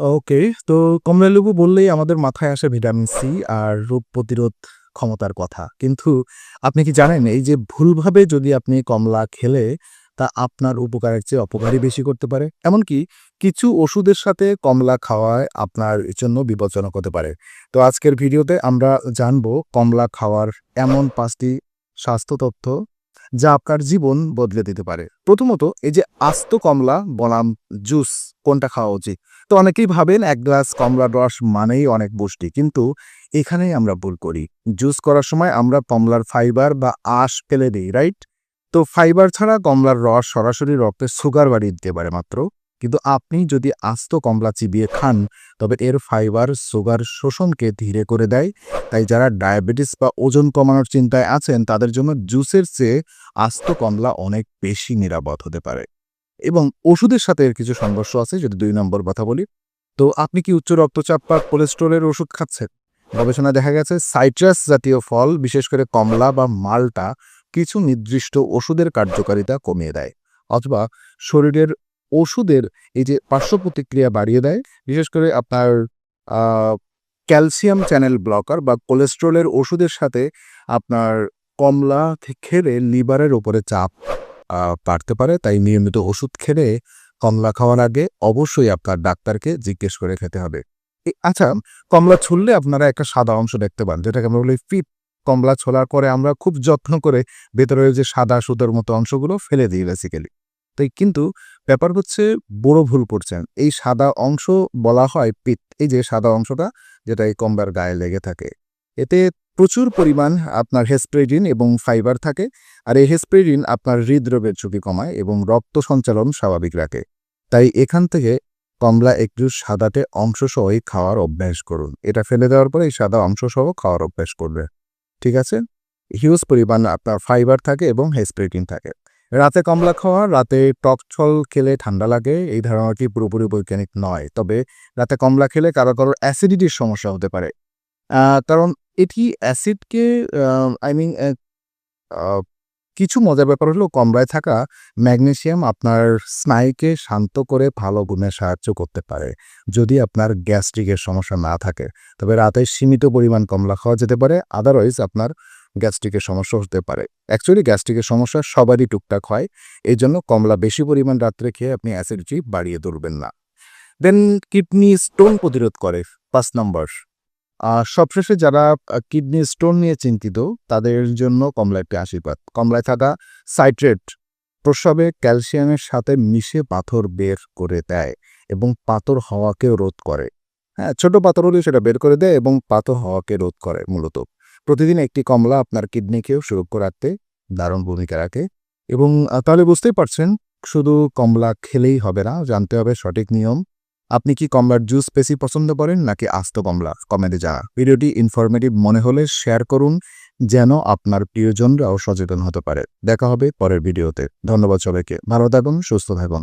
ওকে, তো কমলা লেবু বললেই আমাদের মাথায় আসে ভিটামিন সি আর রোগ প্রতিরোধ ক্ষমতার কথা। কিন্তু আপনি কি জানেন, এই যে ভুলভাবে যদি আপনি কমলা খেলে তা আপনার উপকারের চেয়ে অপকারই বেশি করতে পারে? এমনকি কিছু ওষুধের সাথে কমলা খাওয়ায় আপনার জন্য বিপজ্জনক হতে পারে। তো আজকের ভিডিওতে আমরা জানব কমলা খাওয়ার এমন পাঁচটি স্বাস্থ্য তথ্য যা আপনার জীবন বদলে দিতে পারে। প্রথমত, এই যে আস্ত কমলা, বনাম, জুস, কোনটা খাওয়া উচিত? তো অনেকেই ভাবেন এক গ্লাস কমলার রস মানেই অনেক পুষ্টি, কিন্তু এখানেই আমরা ভুল করি। জুস করার সময় আমরা কমলার ফাইবার বা আশ ফেলে দিই, রাইট? তো ফাইবার ছাড়া কমলার রস সরাসরি রক্তে সুগার বাড়িয়ে দিতে পারে মাত্র। কিন্তু আপনি যদি আস্ত কমলা চিবিয়ে খান, তবে এর ফাইবার, সুগার, শোষণকে ধীরে করে দেয়। তাই যারা ডায়াবেটিস বা ওজন কমানোর চিন্তায় আছেন, তাদের জন্য জুসের চেয়ে আস্ত কমলা অনেক বেশি নিরাপদ হতে পারে। এবং ওষুধের সাথে এর কিছু সংঘর্ষ আছে, যদি দুই নম্বর কথা বলি। তো আপনি কি উচ্চ রক্তচাপ বা কোলেস্ট্রলের ওষুধ খাচ্ছেন? গবেষণা দেখা গেছে, সাইট্রাস জাতীয় ফল, বিশেষ করে কমলা বা মালটা, কিছু নির্দিষ্ট ওষুধের কার্যকারিতা কমিয়ে দেয়। অথবা শরীরের ওষুধের এই যে পার্শ্ব প্রতিক্রিয়া বাড়িয়ে দেয়, বিশেষ করে আপনার ক্যালসিয়াম চ্যানেল ব্লকার বা কোলেস্ট্রলের ওষুধের সাথে আপনার কমলা খেলে লিভারের ওপরে চাপ বাড়তে পারে। তাই নিয়মিত ওষুধ খেলে কমলা খাওয়ার আগে অবশ্যই আপনার ডাক্তারকে জিজ্ঞেস করে খেতে হবে। আচ্ছা কমলা ছুললে আপনারা একটা সাদা অংশ দেখতে পান, যেটাকে আমরা বলি ফিট। কমলা ছোলার পরে আমরা খুব যত্ন করে ভেতরে যে সাদা সুতোর মতো অংশগুলো ফেলে দিই বেসিক্যালি তাই কিন্তু ব্যাপার হচ্ছে বড় ভুল করছেন। এই সাদা অংশ বলা হয় পিত এই যে সাদা অংশটা যেটা এই কমলার গায়ে লেগে থাকে। এতে প্রচুর পরিমাণ আপনার হেসপ্রেডিন এবং ফাইবার থাকে আর এই হেসপ্রেডিন আপনার হৃদরোগের ঝুঁকি কমায় এবং রক্ত সঞ্চালন স্বাভাবিক রাখে। তাই এখান থেকে কমলা একটু সাদাটে অংশ সহই খাওয়ার অভ্যাস করুন। এটা ফেলে দেওয়ার পরে এই সাদা অংশ সহ খাওয়ার অভ্যাস করবে। ঠিক আছে? হিউজ পরিমাণ আপনার ফাইবার থাকে এবং হেসপ্রেটিন থাকে। রাতে কমলা খাওয়া, রাতে টক ছল খেলে ঠান্ডা লাগে, এই ধারণাটি পুরোপুরি বৈজ্ঞানিক নয়। তবে রাতে কমলা খেলে কারও কারোর অ্যাসিডিটির সমস্যা হতে পারে। কারণ এটি অ্যাসিডকে আই মিন কিছু মজার ব্যাপার হলো কমলায় থাকা ম্যাগনেশিয়াম আপনার স্নায়ুকে শান্ত করে ভালো ঘুমে সাহায্য করতে পারে, যদি আপনার গ্যাস্ট্রিকের সমস্যা না থাকে। তবে রাতে সীমিত পরিমাণ কমলা খাওয়া যেতে পারে আদারওয়াইজ আপনার গ্যাস্ট্রিকের সমস্যা হতে পারে। অ্যাকচুয়ালি গ্যাস্ট্রিকের সমস্যা সবারই টুকটাক হয় এই জন্য কমলা বেশি পরিমাণ রাত্রে খেয়ে আপনি অ্যাসিডিটি বাড়িয়ে তুলবেন না। দেন কিডনি স্টোন প্রতিরোধ করে পাঁচ নম্বর সবশেষে যারা কিডনি স্টোন নিয়ে চিন্তিত, তাদের জন্য কমলা একটি আশীর্বাদ। কমলায় থাকা সাইট্রেট প্রস্রাবে ক্যালসিয়ামের সাথে মিশে পাথর বের করে দেয় এবং পাথর হওয়াকেও রোধ করে। হ্যাঁ ছোট পাথর হলে সেটা বের করে দেয় এবং পাথর হওয়াকে রোধ করে মূলত। প্রতিদিন একটি কমলা আপনার কিডনিকেও সুরক্ষা রাখতে দারুণ ভূমিকা রাখে। এবং তাহলে বুঝতেই পারছেন, শুধু কমলা খেলেই হবে না, জানতে হবে সঠিক নিয়ম। আপনি কি কমলার জুস বেশি পছন্দ করেন, নাকি আস্ত কমলা? কমেন্টে যা ভিডিওটি ইনফরমেটিভ মনে হলে শেয়ার করুন, যেন আপনার প্রিয়জনরাও সচেতন হতে পারে। দেখা হবে পরের ভিডিওতে। ধন্যবাদ সবাইকে। ভালো থাকুন, সুস্থ থাকুন।